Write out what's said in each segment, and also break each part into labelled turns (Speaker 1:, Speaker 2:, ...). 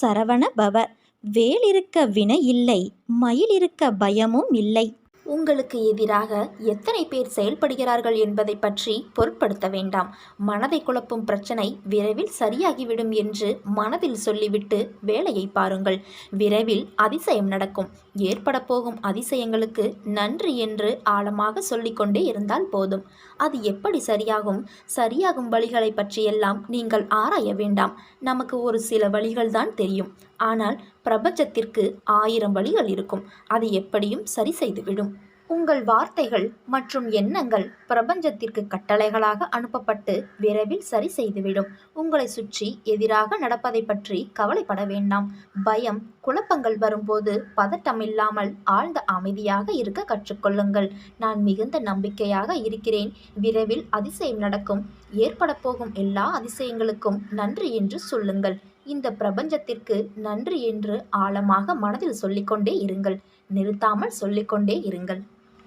Speaker 1: சரவண பவ வேல் இருக்க வினை இல்லை மயில் இருக்க பயமும் இல்லை.
Speaker 2: உங்களுக்கு எதிராக எத்தனை பேர் செயல்படுகிறார்கள் என்பதை பற்றி பொருட்படுத்த வேண்டாம். மனதை குழப்பும் பிரச்சனை விரைவில் சரியாகிவிடும் என்று மனதில் சொல்லிவிட்டு வேலையை பாருங்கள். விரைவில் அதிசயம் நடக்கும். ஏற்பட போகும் அதிசயங்களுக்கு நன்றி என்று ஆழமாக சொல்லிக்கொண்டே இருந்தால் போதும். அது எப்படி சரியாகும்? சரியாகும் வழிகளை பற்றியெல்லாம் நீங்கள் ஆராய வேண்டாம். நமக்கு ஒரு சில வழிகள்தான் தெரியும். ஆனால் பிரபஞ்சத்திற்கு ஆயிரம் வழிகள் இருக்கும். அது எப்படியும் சரி செய்துவிடும். உங்கள் வார்த்தைகள் மற்றும் எண்ணங்கள் பிரபஞ்சத்திற்கு கட்டளைகளாக அனுப்பப்பட்டு விரைவில் சரி செய்துவிடும். உங்களை சுற்றி எதிராக நடப்பதை பற்றி கவலைப்பட வேண்டாம். பயம் குழப்பங்கள் வரும்போது பதட்டம் இல்லாமல் ஆழ்ந்த அமைதியாக இருக்க கற்றுக்கொள்ளுங்கள். நான் மிகுந்த நம்பிக்கையாக இருக்கிறேன். விரைவில் அதிசயம் நடக்கும். ஏற்பட போகும் எல்லா அதிசயங்களுக்கும் நன்றி என்று சொல்லுங்கள். இந்த பிரபஞ்சத்திற்கு நன்றி என்று ஆழமாக மனதில் சொல்லிக்கொண்டே இருங்கள். நிறுத்தாமல் சொல்லிக்கொண்டே இருங்கள்.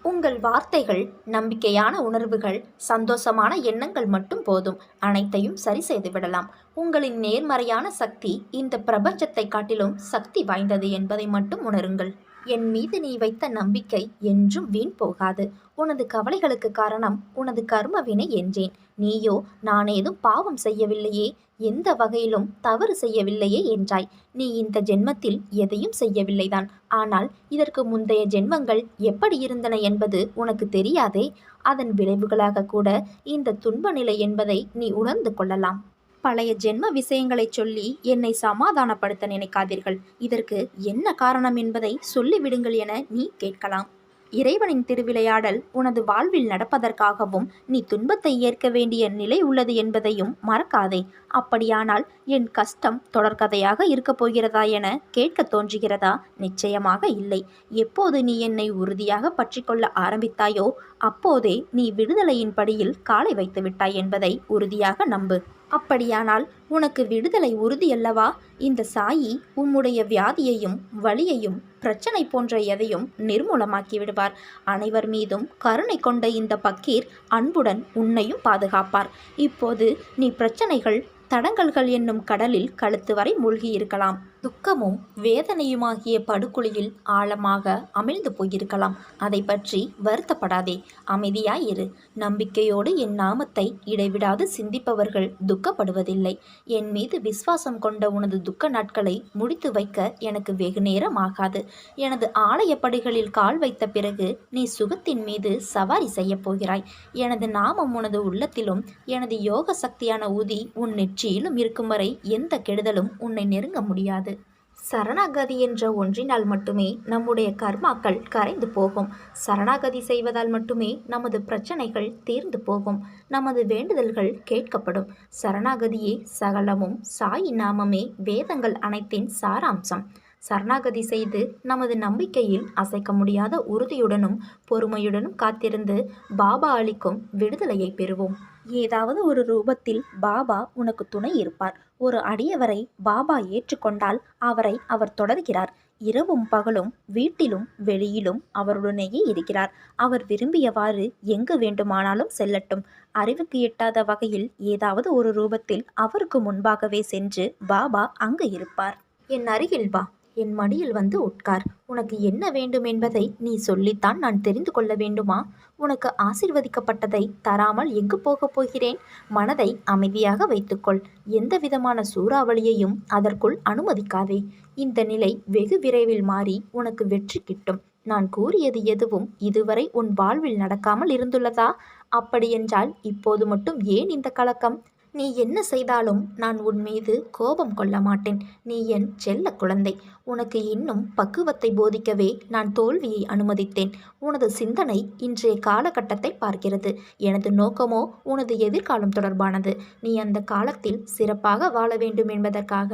Speaker 2: உங்கள் வார்த்தைகள் நம்பிக்கையான உணர்வுகள் சந்தோஷமான எண்ணங்கள் மட்டும் போதும். அனைத்தையும் சரி செய்து விடலாம். உங்களின் நேர்மறையான சக்தி இந்த பிரபஞ்சத்தை காட்டிலும் சக்தி வாய்ந்தது என்பதை மட்டும் உணருங்கள். என் மீது நீ வைத்த நம்பிக்கை என்றும் வீண் போகாது. உனது கவலைகளுக்கு காரணம் உனது கர்மவினை என்றேன். நீயோ நான் ஏதும் பாவம் செய்யவில்லையே? எந்த வகையிலும் தவறு செய்யவில்லையே என்றாய். நீ இந்த ஜென்மத்தில் எதையும் செய்யவில்லைதான். ஆனால் இதற்கு முந்தைய ஜென்மங்கள் எப்படி இருந்தன என்பது உனக்கு தெரியாதே? அதன் விளைவுகளாக கூட இந்த துன்ப நிலை என்பதை நீ உணர்ந்து கொள்ளலாம். பழைய ஜென்ம விஷயங்களைச் சொல்லி என்னை சமாதானப்படுத்த நினைக்காதீர்கள். இதற்கு என்ன காரணம் என்பதை சொல்லிவிடுங்கள் என நீ கேட்கலாம். இறைவனின் திருவிளையாடல் உனது வாழ்வில் நடப்பதற்காகவும் நீ துன்பத்தை ஏற்க வேண்டிய நிலை உள்ளது என்பதையும் மறக்காதே. அப்படியானால் என் கஷ்டம் தொடர்கதையாக இருக்கப் போகிறதா என கேட்க தோன்றுகிறதா? நிச்சயமாக இல்லை. எப்போது நீ என்னை உறுதியாக பற்றிக்கொள்ள ஆரம்பித்தாயோ அப்போதே நீ விடுதலையின் படியில் காலை வைத்து விட்டாய் என்பதை உறுதியாக நம்பு. அப்படியானால் உனக்கு விடுதலை உறுதியல்லவா? இந்த சாயி உம்முடைய வியாதியையும் வலியையும் பிரச்சனை போன்ற எதையும் நிர்மூலமாக்கி விடுவார். அனைவர் மீதும் கருணை கொண்ட இந்த பக்கீர் அன்புடன் உன்னையும் பாதுகாப்பார். இப்போது நீ பிரச்சனைகள் தடங்கல்கள் என்னும் கடலில் கழுத்து வரை மூழ்கி இருக்கலாம் துக்கமும் வேதனையுமாகிய படுகொலியில் ஆழமாக அமிழ்ந்து போயிருக்கலாம். அதை பற்றி வருத்தப்படாதே. அமைதியாயிரு. நம்பிக்கையோடு என் நாமத்தை இடைவிடாது சிந்திப்பவர்கள் துக்கப்படுவதில்லை. என் மீது விஸ்வாசம் கொண்ட உனது துக்க நாட்களை முடித்து வைக்க எனக்கு வெகு நேரம் ஆகாது. எனது ஆலயப்படிகளில் கால் வைத்த பிறகு நீ சுகத்தின் மீது சவாரி செய்யப் போகிறாய். எனது நாமம் உனது உள்ளத்திலும் எனது யோக சக்தியான ஊதி உன் நெற்றியிலும் இருக்கும் வரை எந்த கெடுதலும் உன்னை நெருங்க முடியாது. சரணாகதி என்ற ஒன்றினால் மட்டுமே நம்முடைய கர்மாக்கள் கரைந்து போகும். சரணாகதி செய்வதால் மட்டுமே நமது பிரச்சனைகள் தீர்ந்து போகும். நமது வேண்டுதல்கள் கேட்கப்படும். சரணாகதியே சகலமும் சாயி நாமமே வேதங்கள் அனைத்தின் சாராம்சம். சரணாகதி செய்து நமது நம்பிக்கையில் அசைக்க முடியாத உறுதியுடனும் பொறுமையுடனும் காத்திருந்து பாபா அளிக்கும் விடுதலையை பெறுவோம். ஏதாவது ஒரு ரூபத்தில் பாபா உனக்கு துணை இருப்பார். ஒரு அடியவரை பாபா ஏற்றுக்கொண்டால் அவரை அவர் தொடர்கிறார். இரவும் பகலும் வீட்டிலும் வெளியிலும் அவருடனேயே இருக்கிறார். அவர் விரும்பியவாறு எங்கு வேண்டுமானாலும் செல்லட்டும். அறிவுக்கு எட்டாத வகையில் ஏதாவது ஒரு ரூபத்தில் அவருக்கு முன்பாகவே சென்று பாபா அங்கு இருப்பார். என் அருகில் வா. என் மடியில் வந்து உட்கார். உனக்கு என்ன வேண்டும் என்பதை நீ சொல்லித்தான் நான் தெரிந்து கொள்ள வேண்டுமா? உனக்கு ஆசிர்வதிக்கப்பட்டதை தராமல் எங்கு போகப் போகிறேன்? மனதை அமைதியாக வைத்துக்கொள். எந்த விதமான சூறாவளியையும் அதற்குள் அனுமதிக்காதே. இந்த நிலை வெகு விரைவில் மாறி உனக்கு வெற்றி கிட்டும். நான் கூறியது எதுவும் இதுவரை உன் வாழ்வில் நடக்காமல் இருந்துள்ளதா? அப்படியென்றால் இப்போது மட்டும் ஏன் இந்த கலக்கம்? நீ என்ன செய்தாலும் நான் உன் மீது கோபம் கொள்ள மாட்டேன். நீ என் செல்ல குழந்தை. உனக்கு இன்னும் பக்குவத்தை போதிக்கவே நான் தோல்வியை அனுமதித்தேன். உனது சிந்தனை இன்றைய காலகட்டத்தை பார்க்கிறது. எனது நோக்கமோ உனது எதிர்காலம் தொடர்பானது. நீ அந்த காலத்தில் சிறப்பாக வாழ வேண்டும் என்பதற்காக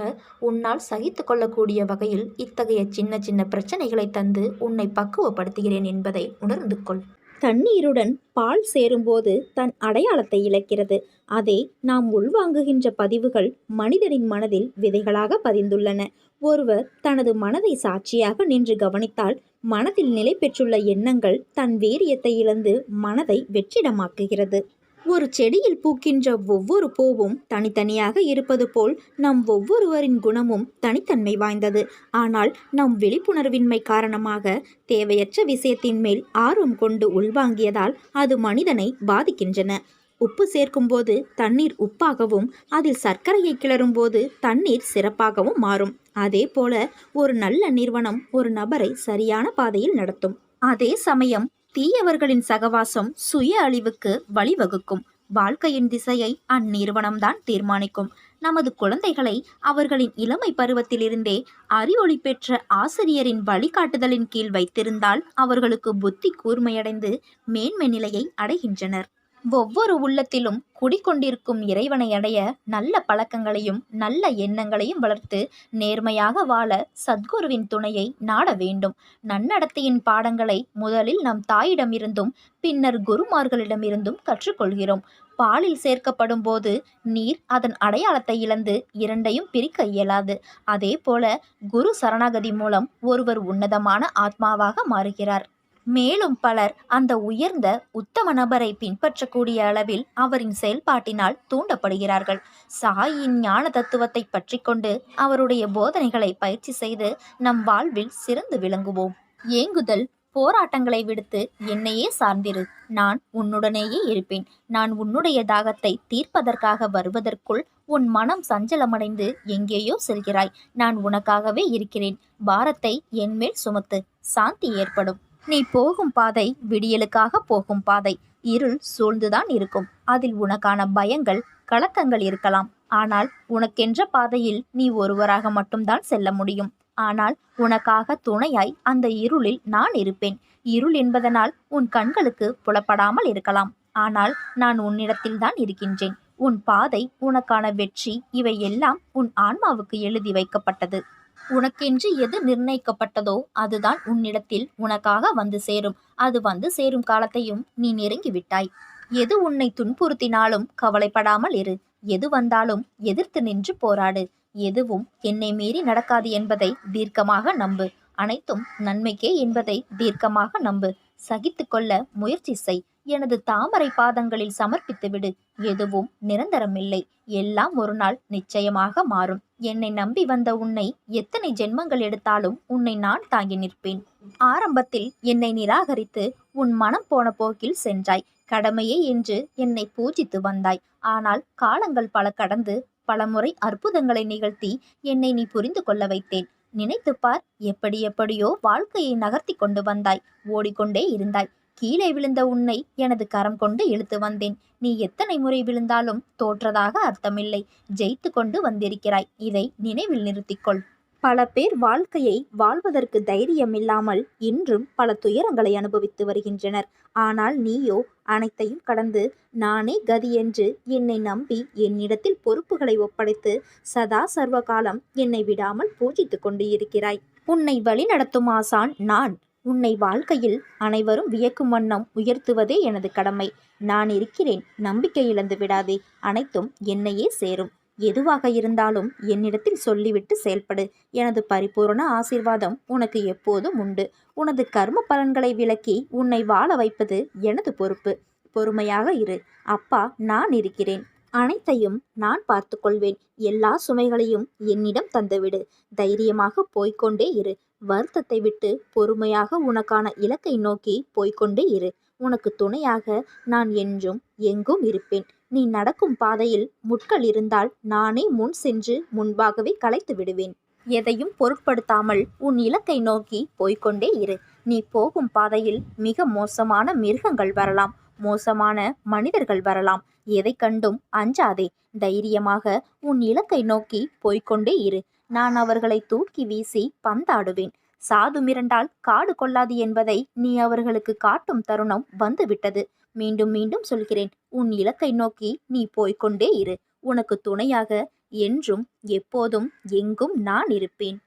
Speaker 2: உன்னால் சகித்து கொள்ளக்கூடிய வகையில் இத்தகைய சின்ன சின்ன பிரச்சனைகளை தந்து உன்னை பக்குவப்படுத்துகிறேன் என்பதை உணர்ந்து கொள்.
Speaker 1: தண்ணீருடன் பால் சேரும்போது தன் அடையாளத்தை இழக்கிறது. அதே நாம் உள்வாங்குகின்ற பதிவுகள் மனிதனின் மனதில் விதைகளாக பதிந்துள்ளன. ஒருவர் தனது மனதை சாட்சியாக நின்று கவனித்தால் மனதில் நிலை பெற்றுள்ள எண்ணங்கள் தன் வீரியத்தை இழந்து மனதை வெற்றிடமாக்குகிறது. ஒரு செடியில் பூக்கின்ற ஒவ்வொரு பூவும் தனித்தனியாக இருப்பது போல் நம் ஒவ்வொருவரின் குணமும் தனித்தன்மை வாய்ந்தது. ஆனால் நம் விழிப்புணர்வின்மை காரணமாக தேவையற்ற விஷயத்தின் மேல் ஆர்வம் கொண்டு உள்வாங்கியதால் அது மனிதனை பாதிக்கின்றன. உப்பு சேர்க்கும்போது தண்ணீர் உப்பாகவும் அதில் சர்க்கரையை கிளறும்போது தண்ணீர் சிறப்பாகவும் மாறும். அதே போல ஒரு நல்ல நிறுவனம் ஒரு நபரை சரியான பாதையில் நடத்தும். அதே சமயம் தீயவர்களின் சகவாசம் சுய அழிவுக்கு வழிவகுக்கும். வாழ்க்கையின் திசையை அந்நிறுவனம்தான் தீர்மானிக்கும். நமது குழந்தைகளை அவர்களின் இளமை பருவத்திலிருந்தே அறிவொளி பெற்ற ஆசிரியரின் வழிகாட்டுதலின் கீழ் வைத்திருந்தால் அவர்களுக்கு புத்தி கூர்மையடைந்து மேன்மை நிலையை அடைகின்றனர். ஒவ்வொரு உள்ளத்திலும் குடிக்கொண்டிருக்கும் இறைவனை அடைய நல்ல பழக்கங்களையும் நல்ல எண்ணங்களையும் வளர்த்து நேர்மையாக வாழ சத்குருவின் துணையை நாட வேண்டும். நன்னடத்தையின் பாடங்களை முதலில் நம் தாயிடமிருந்தும் பின்னர் குருமார்களிடமிருந்தும் கற்றுக்கொள்கிறோம். பாலில் சேர்க்கப்படும் போது நீர் அதன் அடையாளத்தை இழந்து இரண்டையும் பிரிக்க இயலாது. அதே போல குரு சரணாகதி மூலம் ஒருவர் உன்னதமான ஆத்மாவாக மாறுகிறார். மேலும் பலர் அந்த உயர்ந்த உத்தம நபரை பின்பற்றக்கூடிய அளவில் அவரின் செயல்பாட்டினால் தூண்டப்படுகிறார்கள். சாயின் ஞான தத்துவத்தை பற்றி கொண்டு அவருடைய போதனைகளை பயிற்சி செய்து நம் வாழ்வில் சிறந்து விளங்குவோம். ஏங்குதல் போராட்டங்களை விடுத்து என்னையே சார்ந்திரு. நான் உன்னுடனேயே இருப்பேன். நான் உன்னுடைய தாகத்தை தீர்ப்பதற்காக வருவதற்குள் உன் மனம் சஞ்சலமடைந்து எங்கேயோ செல்கிறாய். நான் உனக்காகவே இருக்கிறேன். பாரத்தை என்மேல் சுமத்து. சாந்தி ஏற்படும். நீ போகும் பாதை விடியலுக்காக போகும் பாதை. இருள் சூழ்ந்துதான் இருக்கும். அதில் உனக்கான பயங்கள் கலக்கங்கள் இருக்கலாம். ஆனால் உனக்கென்ற பாதையில் நீ ஒருவராக மட்டும்தான் செல்ல முடியும். ஆனால் உனக்காக துணையாய் அந்த இருளில் நான் இருப்பேன். இருள் என்பதனால் உன் கண்களுக்கு புலப்படாமல் இருக்கலாம். ஆனால் நான் உன்னிடத்தில்தான் இருக்கின்றேன். உன் பாதை உனக்கான வெற்றி இவை எல்லாம் உன் ஆன்மாவுக்கு எழுதி வைக்கப்பட்டது. உனக்கென்று எது நிர்ணயிக்கப்பட்டதோ அதுதான் உன்னிடத்தில் உனக்காக வந்து சேரும். அது வந்து சேரும் காலத்தையும் நீ நெருங்கி விட்டாய். எது உன்னை துன்புறுத்தினாலும் கவலைப்படாமல் இரு. எது வந்தாலும் எதிர்த்து நின்று போராடு. எதுவும் என்னை மீறி நடக்காது என்பதை தீர்க்கமாக நம்பு. அனைத்தும் நன்மைக்கே என்பதை தீர்க்கமாக நம்பு. சகித்து கொள்ள முயற்சி செய். எனது தாமரை பாதங்களில் சமர்ப்பித்து விடு. எதுவும் நிரந்தரமில்லை. எல்லாம் ஒரு நாள் நிச்சயமாக மாறும். என்னை நம்பி வந்த உன்னை எத்தனை ஜென்மங்கள் எடுத்தாலும் உன்னை நான் தாங்கி நிற்பேன். ஆரம்பத்தில் என்னை நிராகரித்து உன் மனம் போன போக்கில் சென்றாய். கடமையே என்று என்னை பூஜித்து வந்தாய். ஆனால் காலங்கள் பல கடந்து பலமுறை அற்புதங்களை நிகழ்த்தி என்னை நீ புரிந்து கொள்ள வைத்தேன். நினைத்துப்பார் எப்படி எப்படியோ வாழ்க்கையை நகர்த்தி கொண்டு வந்தாய். ஓடிக்கொண்டே இருந்தாய். கீழே விழுந்த உன்னை எனது கரம் கொண்டு இழுத்து வந்தேன். நீ எத்தனை முறை விழுந்தாலும் தோற்றதாக அர்த்தமில்லை. ஜெயித்து கொண்டு வந்திருக்கிறாய். இதை நினைவில் நிறுத்திக்கொள். பல பேர் வாழ்க்கையை வாழ்வதற்கு தைரியம் இல்லாமல் இன்றும் பல துயரங்களை அனுபவித்து வருகின்றனர். ஆனால் நீயோ அனைத்தையும் கடந்து நானே கதி என்று என்னை நம்பி என்னிடத்தில் பொறுப்புகளை ஒப்படைத்து சதா சர்வ காலம் என்னை விடாமல் பூஜித்து கொண்டு இருக்கிறாய் உன்னை வழிநடத்தும் ஆசான் நான். உன்னை வாழ்க்கையில் அனைவரும் வியக்கும் வண்ணம் உயர்த்துவதே எனது கடமை. நான் இருக்கிறேன் நம்பிக்கை இழந்து விடாதே. அனைத்தும் என்னையே சேரும். எதுவாக இருந்தாலும் என்னிடத்தில் சொல்லிவிட்டு செயல்படு. எனது பரிபூரண ஆசீர்வாதம் உனக்கு எப்போதும் உண்டு. உனது கர்ம பலன்களை விலக்கி உன்னை வாழ வைப்பது எனது பொறுப்பு. பொறுமையாக இரு. அப்பா நான் இருக்கிறேன். அனைத்தையும் நான் பார்த்துக்கொள்வேன். எல்லா சுமைகளையும் என்னிடம் தந்துவிடு. தைரியமாக போய்க்கொண்டே இரு. வருத்தத்தை விட்டு பொறுமையாக உனக்கான இலக்கை நோக்கி போய்க்கொண்டே இரு. உனக்கு துணையாக நான் என்றும் எங்கும் இருப்பேன். நீ நடக்கும் பாதையில் முட்கள் இருந்தால் நானே முன் சென்று முன்பாகவே களைத்து விடுவேன். எதையும் பொருட்படுத்தாமல் உன் இலக்கை நோக்கி போய்கொண்டே இரு. நீ போகும் பாதையில் மிக மோசமான மிருகங்கள் வரலாம். மோசமான மனிதர்கள் வரலாம். எதை கண்டும் அஞ்சாதே. தைரியமாக உன் இலக்கை நோக்கி போய்க்கொண்டே இரு. நான் அவர்களை தூக்கி வீசி பந்தாடுவேன். சாது மிரண்டால் காடு கொள்ளாது என்பதை நீ அவர்களுக்கு காட்டும் தருணம் வந்துவிட்டது. மீண்டும் மீண்டும் சொல்கிறேன் உன் இலக்கை நோக்கி நீ போய்க்கொண்டே இரு. உனக்கு துணையாக என்றும் எப்போதும் எங்கும் நான் இருப்பேன்.